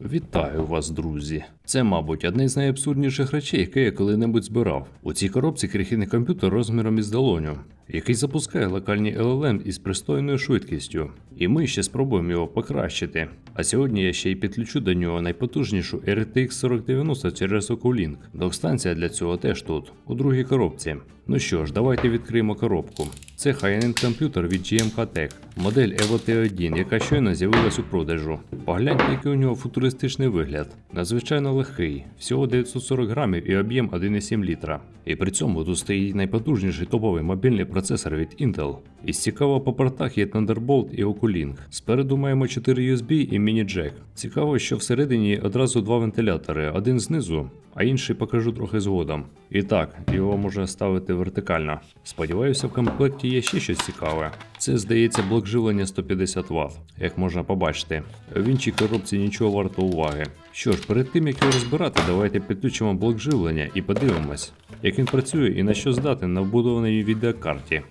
Вітаю вас, друзі. Це, мабуть, одне з найабсурдніших речей, яке я коли-небудь збирав. У цій коробці крихітний комп'ютер розміром із долоню, який запускає локальні LLM із пристойною швидкістю. І ми ще спробуємо його покращити. А сьогодні я ще й підключу до нього найпотужнішу RTX 4090 через Oculink. Док-станція для цього теж тут, у другій коробці. Ну що ж, давайте відкриємо коробку. Це high-end комп'ютер від GMK Tech, модель Evo T1, яка щойно з'явилась у продажу. Погляньте, який у нього футуристичний вигляд. Надзвичайно легкий, всього 940 грамів і об'єм 1,7 літра. І при цьому тут стоїть найпотужніший топовий мобільний процесор від Intel. Із цікавого по портах є Thunderbolt і Oculink. Спереду маємо 4 USB і міні-джек. Цікаво, що всередині одразу два вентилятори, один знизу, а інший покажу трохи згодом. І так, його можна ставити вертикально. Сподіваюся, в комплекті є ще щось цікаве. Це, здається, блок живлення 150 Вт, як можна побачити. В іншій коробці нічого варто уваги. Що ж, перед тим як його розбирати, давайте підключимо блок живлення і подивимось, як він працює і на що здатен на вбудованій відеокарті.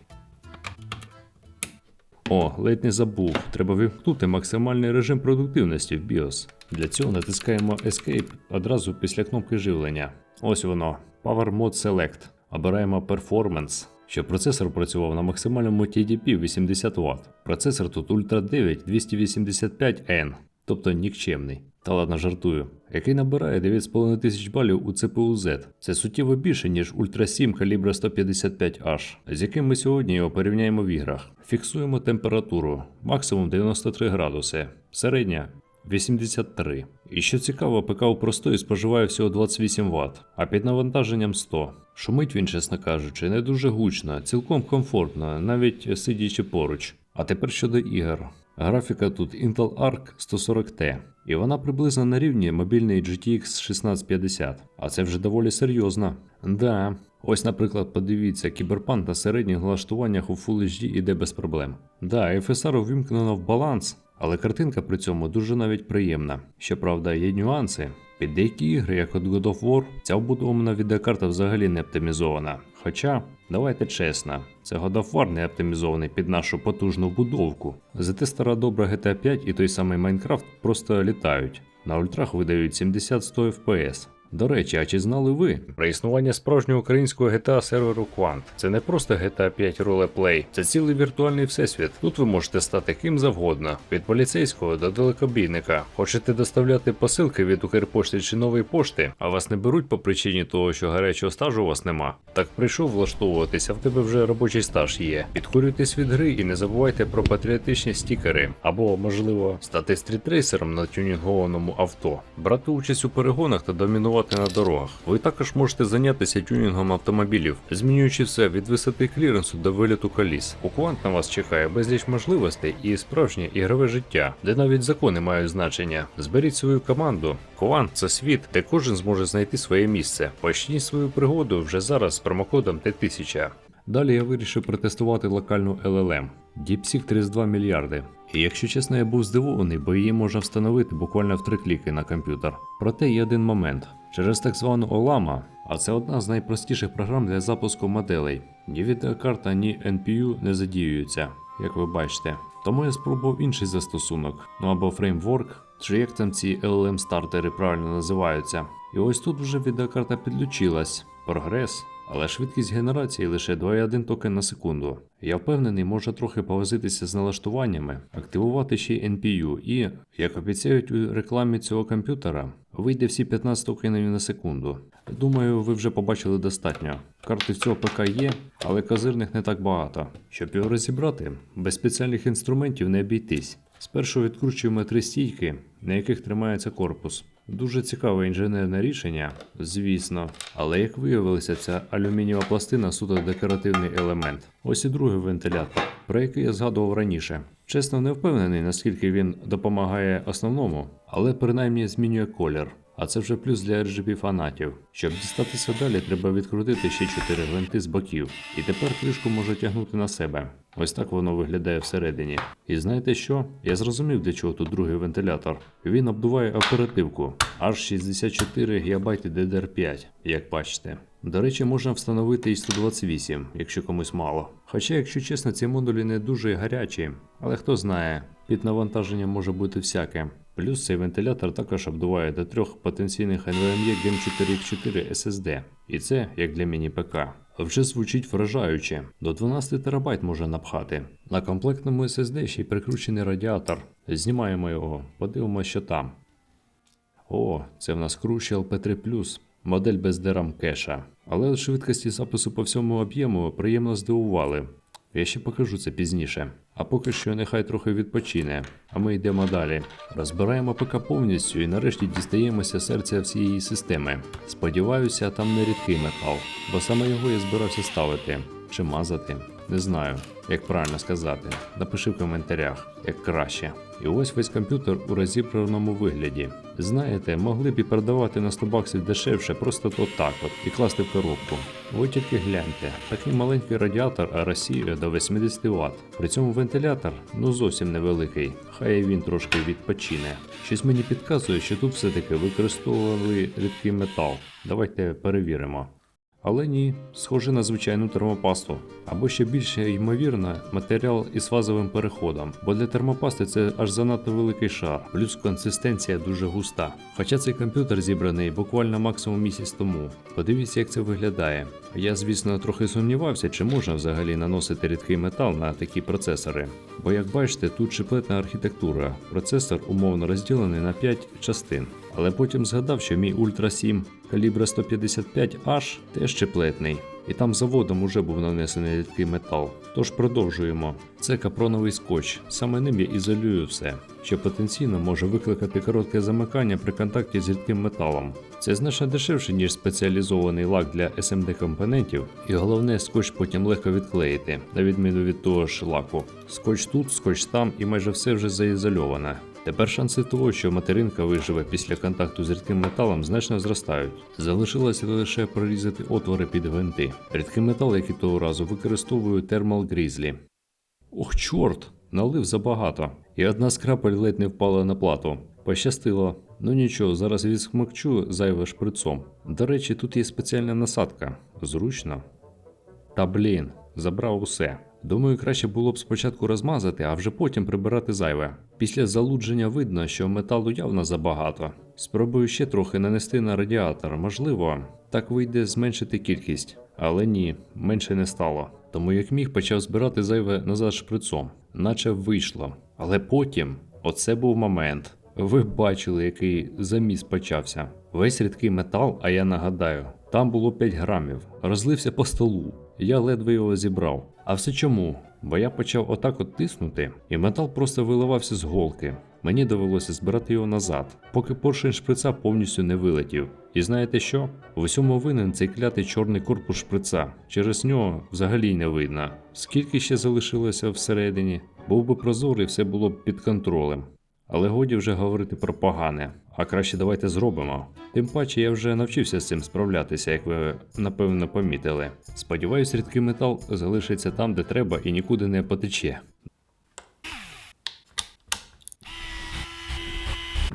О, ледь не забув. Треба вимкнути максимальний режим продуктивності в BIOS. Для цього натискаємо Escape одразу після кнопки живлення. Ось воно. Power Mode Select. Обираємо Performance. Щоб процесор працював на максимальному TDP 80 Вт. Процесор тут Ultra 9 285N, тобто нікчемний. Та ладно, жартую. Який набирає 9,5 тисяч балів у Z. Це суттєво більше, ніж Ultra 7 калібра 155H, з яким ми сьогодні його порівняємо в іграх. Фіксуємо температуру, максимум 93 градуси, середня 83. І що цікаво, ПК у простої споживає всього 28 Вт, а під навантаженням 100. Шумить він, чесно кажучи, не дуже гучно, цілком комфортно, навіть сидячи поруч. А тепер щодо ігор. Графіка тут Intel Arc 140T, і вона приблизно на рівні мобільної GTX 1650, а це вже доволі серйозно. Да, ось, наприклад, подивіться, кіберпанк на середніх налаштуваннях у Full HD іде без проблем. Да, FSR увімкнено в баланс, але картинка при цьому дуже навіть приємна. Щоправда, є нюанси. Під деякі ігри, як от God of War, ця вбудована відеокарта взагалі не оптимізована. Хоча, давайте чесно, це God of War не оптимізований під нашу потужну вбудовку. Зате стара добра GTA 5 і той самий Minecraft просто літають. На ультрах видають 70-100 FPS. До речі, а чи знали ви про існування справжнього українського GTA серверу Quant? Це не просто GTA 5 ролеплей, це цілий віртуальний всесвіт. Тут ви можете стати ким завгодно, від поліцейського до далекобійника. Хочете доставляти посилки від Укрпошти чи нової пошти, а вас не беруть по причині того, що гарячого стажу у вас нема. Так прийшов влаштовуватися, в тебе вже робочий стаж є. Підкурюйтесь від гри і не забувайте про патріотичні стікери, або, можливо, стати стрітрейсером на тюнінгованому авто, брати участь у перегонах та домінувати на дорогах. Ви також можете зайнятися тюнінгом автомобілів, змінюючи все від висоти кліренсу до виліту коліс. У Квант на вас чекає безліч можливостей і справжнє ігрове життя, де навіть закони мають значення. Зберіть свою команду. Квант це світ, де кожен зможе знайти своє місце. Почніть свою пригоду вже зараз з промокодом Т1000. Далі я вирішив протестувати локальну LLM DeepSeek 32 мільярди. І якщо чесно, я був здивований, бо її можна встановити буквально в три кліки на комп'ютер. Проте є один момент. Через так звану OLAMA, а це одна з найпростіших програм для запуску моделей. Ні відеокарта, ні NPU не задіюються, як ви бачите. Тому я спробував інший застосунок, ну або фреймворк, чи як там ці LLM стартери правильно називаються. І ось тут вже відеокарта підключилась. Прогрес. Але швидкість генерації лише 2,1 токен на секунду. Я впевнений, може трохи повозитися з налаштуваннями, активувати ще й NPU і, як обіцяють у рекламі цього комп'ютера, вийде всі 15 токенів на секунду. Думаю, ви вже побачили достатньо. Карти цього ПК є, але козирних не так багато. Щоб його розібрати, без спеціальних інструментів не обійтись. Спершу відкручуємо три стійки, на яких тримається корпус. Дуже цікаве інженерне рішення, звісно, але як виявилося, ця алюмінієва пластина суто декоративний елемент. Ось і другий вентилятор, про який я згадував раніше. Чесно, не впевнений, наскільки він допомагає основному, але принаймні змінює колір. А це вже плюс для RGB фанатів. Щоб дістатися далі, треба відкрутити ще 4 гвинти з боків. І тепер кришку можна тягнути на себе. Ось так воно виглядає всередині. І знаєте що? Я зрозумів, для чого тут другий вентилятор. Він обдуває оперативку аж 64 ГБ DDR5, як бачите. До речі, можна встановити і 128, якщо комусь мало. Хоча, якщо чесно, ці модулі не дуже гарячі, але хто знає, під навантаженням може бути всяке. Плюс цей вентилятор також обдуває до трьох потенційних NVMe Gen 4X4 SSD. І це, як для міні-ПК, вже звучить вражаюче. До 12 ТБ може напхати. На комплектному SSD ще й прикручений радіатор. Знімаємо його, подивимося, що там. О, це в нас Crucial P3 модель без DRAM кеша. Але швидкості запису по всьому об'єму приємно здивували. Я ще покажу це пізніше. А поки що нехай трохи відпочине, а ми йдемо далі. Розбираємо ПК повністю і нарешті дістаємося серця всієї системи. Сподіваюся, там не рідкий метал, бо саме його я збирався ставити чи мазати. Не знаю, як правильно сказати. Напиши в коментарях, як краще. І ось весь комп'ютер у розібраному вигляді. Знаєте, могли б і продавати на 100 баксів дешевше, просто то так от, і класти в коробку. Ви тільки гляньте, такий маленький радіатор, розсіює до 80 Вт. При цьому вентилятор ну зовсім невеликий, хай він трошки відпочине. Щось мені підказує, що тут все-таки використовували рідкий метал. Давайте перевіримо. Але ні, схоже на звичайну термопасту. Або ще більше ймовірно, матеріал із фазовим переходом, бо для термопасти це аж занадто великий шар, плюс консистенція дуже густа. Хоча цей комп'ютер зібраний буквально максимум місяць тому. Подивіться, як це виглядає. Я, звісно, трохи сумнівався, чи можна взагалі наносити рідкий метал на такі процесори. Бо, як бачите, тут шиплетна архітектура. Процесор умовно розділений на 5 частин. Але потім згадав, що мій Ультра 7 калібра 155H теж чеплетний, і там заводом уже був нанесений рідкий метал. Тож продовжуємо. Це капроновий скотч. Саме ним я ізолюю все, що потенційно може викликати коротке замикання при контакті з рідким металом. Це значно дешевше, ніж спеціалізований лак для SMD компонентів, і головне, скотч потім легко відклеїти, на відміну від того ж лаку. Скотч тут, скотч там, і майже все вже заізольоване. Тепер шанси того, що материнка виживе після контакту з рідким металом, значно зростають. Залишилося лише прорізати отвори під гвинти. Рідкий метал, як і того разу, використовую Thermal Grizzly. Ох, чорт! Налив забагато. І одна з крапель ледь не впала на плату. Пощастило. Ну нічого, зараз відсмокчу зайве шприцом. До речі, тут є спеціальна насадка. Зручно. Та блін, забрав усе. Думаю, краще було б спочатку розмазати, а вже потім прибирати зайве. Після залудження видно, що металу явно забагато. Спробую ще трохи нанести на радіатор, можливо, так вийде зменшити кількість. Але ні, менше не стало. Тому як міг почав збирати зайве назад шприцом, наче вийшло. Але потім, оце був момент. Ви бачили, який заміс почався. Весь рідкий метал, а я нагадаю, там було 5 грамів, розлився по столу. Я ледве його зібрав. А все чому? Бо я почав отак от тиснути, і метал просто виливався з голки. Мені довелося збирати його назад, поки поршень шприца повністю не вилетів. І знаєте що? В усьому винен цей клятий чорний корпус шприца. Через нього взагалі не видно. Скільки ще залишилося всередині? Був би прозорий, все було б під контролем. Але годі вже говорити про погане, а краще давайте зробимо. Тим паче я вже навчився з цим справлятися, як ви напевно помітили. Сподіваюсь, рідкий метал залишиться там, де треба, і нікуди не потече.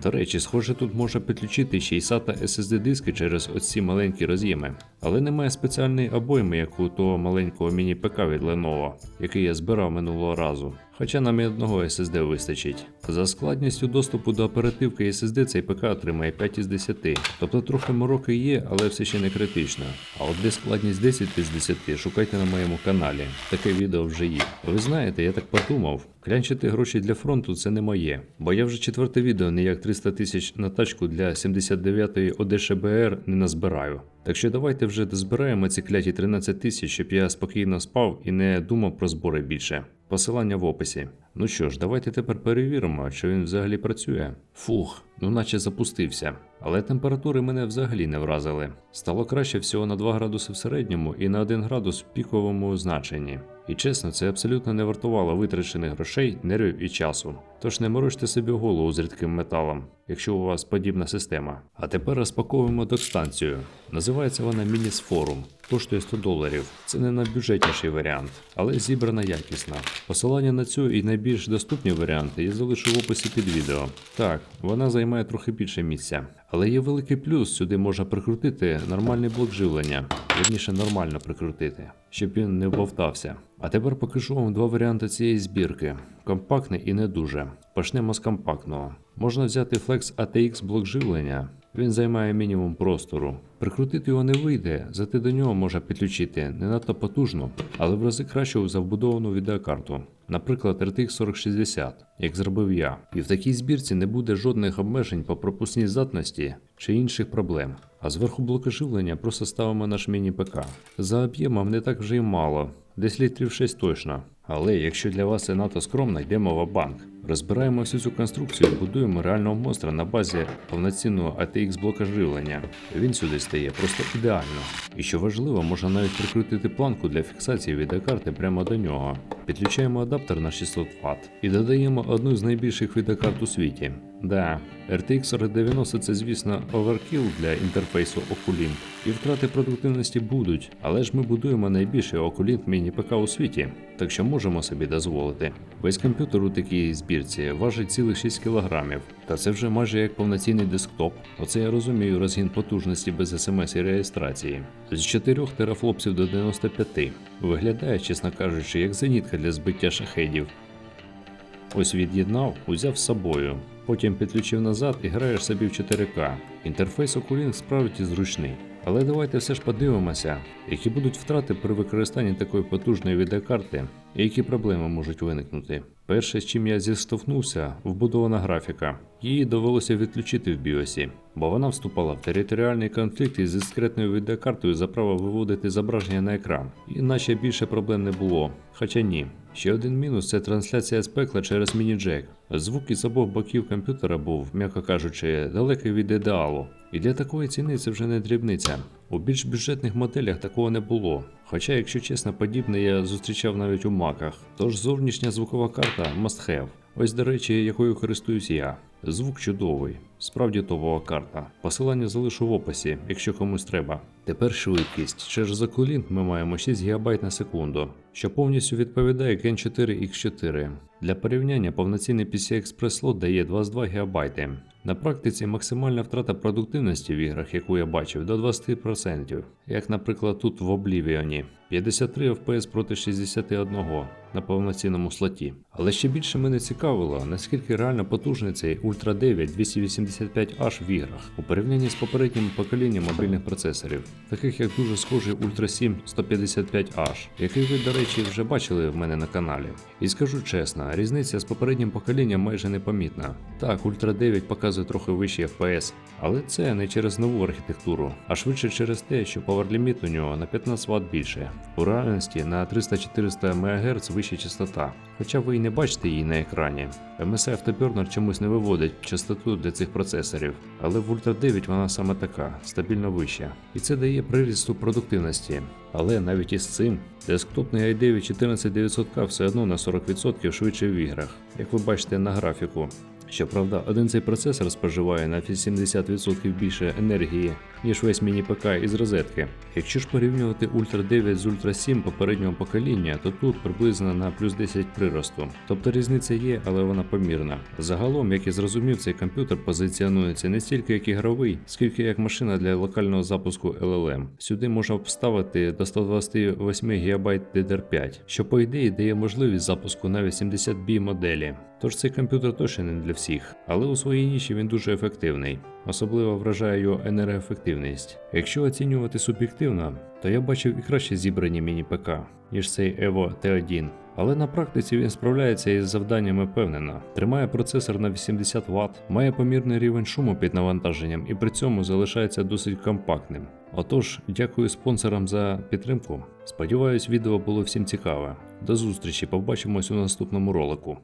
До речі, схоже, тут можна підключити ще й SATA SSD диски через оці маленькі роз'єми, але немає спеціальної обойми, як у того маленького міні-ПК від Lenovo, який я збирав минулого разу. Хоча нам і одного SSD вистачить. За складністю доступу до оперативки SSD цей ПК отримає 5 із 10, тобто трохи мороки є, але все ще не критично. А от де складність 10 із 10 шукайте на моєму каналі. Таке відео вже є. Ви знаєте, я так подумав. Клянчити гроші для фронту це не моє, бо я вже четверте відео ніяк 300 тисяч на тачку для 79-ї ОДШБР не назбираю. Так що давайте вже дозбираємо ці кляті 13 тисяч, щоб я спокійно спав і не думав про збори більше. Посилання в описі. Ну що ж, давайте тепер перевіримо, чи він взагалі працює. Фух, ну наче запустився. Але температури мене взагалі не вразили. Стало краще всього на 2 градуси в середньому і на 1 градус в піковому значенні. І чесно, це абсолютно не вартувало витрачених грошей, нервів і часу. Тож не морочте собі голову з рідким металом, якщо у вас подібна система. А тепер розпаковуємо док-станцію. Називається вона Forum. Коштує 100 доларів. Це не найбюджетніший варіант, але зібрана якісно. Посилання на цю і найбільш більш доступні варіанти я залишу в описі під відео. Так, вона займає трохи більше місця. Але є великий плюс, сюди можна прикрутити нормальний блок живлення, вірніше нормально прикрутити, щоб він не вбовтався. А тепер покажу вам два варіанти цієї збірки: компактний і не дуже. Почнемо з компактного. Можна взяти Flex ATX блок живлення. Він займає мінімум простору. Прикрутити його не вийде, зате до нього можна підключити не надто потужно, але в рази кращу за вбудовану відеокарту, наприклад RTX 4060, як зробив я. І в такій збірці не буде жодних обмежень по пропускній здатності чи інших проблем. А зверху блоки живлення просто ставимо наш міні-ПК. За об'ємом не так вже й мало, десь літрів 6 точно. Але якщо для вас це надто скромно, йдемо в банк. Розбираємо всю цю конструкцію і будуємо реального монстра на базі повноцінного ATX блока живлення. Він сюди стає просто ідеально. І що важливо, можна навіть прикрутити планку для фіксації відеокарти прямо до нього. Підключаємо адаптер на 600 Вт і додаємо одну з найбільших відеокарт у світі. Да, RTX 4090 це, звісно, оверкіл для інтерфейсу Oculint, і втрати продуктивності будуть, але ж ми будуємо найбільший Oculint міні-ПК у світі, так що можемо собі дозволити. Весь комп'ютер у такій збірці важить цілих 6 кг, та це вже майже як повноцінний десктоп. Оце я розумію розгін потужності без смс і реєстрації. З 4 терафлопсів до 95. Виглядає, чесно кажучи, як зенітка для збиття шахедів. Ось від'єднав, узяв з собою. Потім підключив назад і граєш собі в 4К. Інтерфейс Oculink справді зручний. Але давайте все ж подивимося, які будуть втрати при використанні такої потужної відеокарти і які проблеми можуть виникнути. Перше, з чим я зіштовхнувся, вбудована графіка. Її довелося відключити в біосі, бо вона вступала в територіальний конфлікт із дискретною відеокартою за право виводити зображення на екран. І наче більше проблем не було. Хоча ні. Ще один мінус це трансляція з пекла через міні-джек. Звук із обох боків комп'ютера був, м'яко кажучи, далекий від ідеалу. І для такої ціни це вже не дрібниця. У більш бюджетних моделях такого не було. Хоча, якщо чесно, подібне я зустрічав навіть у маках. Тож зовнішня звукова карта must have. Ось, до речі, якою користуюсь я. Звук чудовий, справді товова карта. Посилання залишу в описі, якщо комусь треба. Тепер швидкість. Через Oculink ми маємо 6 ГБ на секунду, що повністю відповідає Gen 4 X4. Для порівняння повноцінний PCI-Express слот дає 22 ГБ. На практиці максимальна втрата продуктивності в іграх, яку я бачив, до 20%, як, наприклад, тут в Oblivion. game. 53 FPS проти 61 на повноцінному слоті. Але ще більше мене цікавило, наскільки реально потужний цей Ultra 9 285H в іграх у порівнянні з попереднім поколінням мобільних процесорів, таких як дуже схожий Ultra 7 155H, який ви, до речі, вже бачили в мене на каналі. І скажу чесно, різниця з попереднім поколінням майже непомітна. Так, Ultra 9 показує трохи вищий FPS, але це не через нову архітектуру, а швидше через те, що паверліміт у нього на 15 Вт більше. У реальності на 300-400 МГц вища частота, хоча ви і не бачите її на екрані. MSI Afterburner чомусь не виводить частоту для цих процесорів, але в Ultra 9 вона саме така, стабільно вища. І це дає прирісту продуктивності. Але навіть із цим десктопний i9 14900K все одно на 40% швидше в іграх, як ви бачите на графіку. Щоправда, один цей процесор споживає на 70% більше енергії, ніж весь міні-ПК із розетки. Якщо ж порівнювати Ultra 9 з Ultra 7 попереднього покоління, то тут приблизно на плюс 10 приросту. Тобто різниця є, але вона помірна. Загалом, як я зрозумів, цей комп'ютер позиціонується не стільки як ігровий, скільки як машина для локального запуску LLM. Сюди можна вставити до 128 ГБ DDR5, що по ідеї дає можливість запуску на 80B моделі. Тож цей комп'ютер точно не для всіх, але у своїй ніші він дуже ефективний. Особливо вражає його енергоефективність. Якщо оцінювати суб'єктивно, то я бачив і краще зібрані міні-ПК, ніж цей Evo T1. Але на практиці він справляється із завданнями впевнено. Тримає процесор на 80 Вт, має помірний рівень шуму під навантаженням і при цьому залишається досить компактним. Отож, дякую спонсорам за підтримку. Сподіваюсь, відео було всім цікаве. До зустрічі, побачимось у наступному ролику.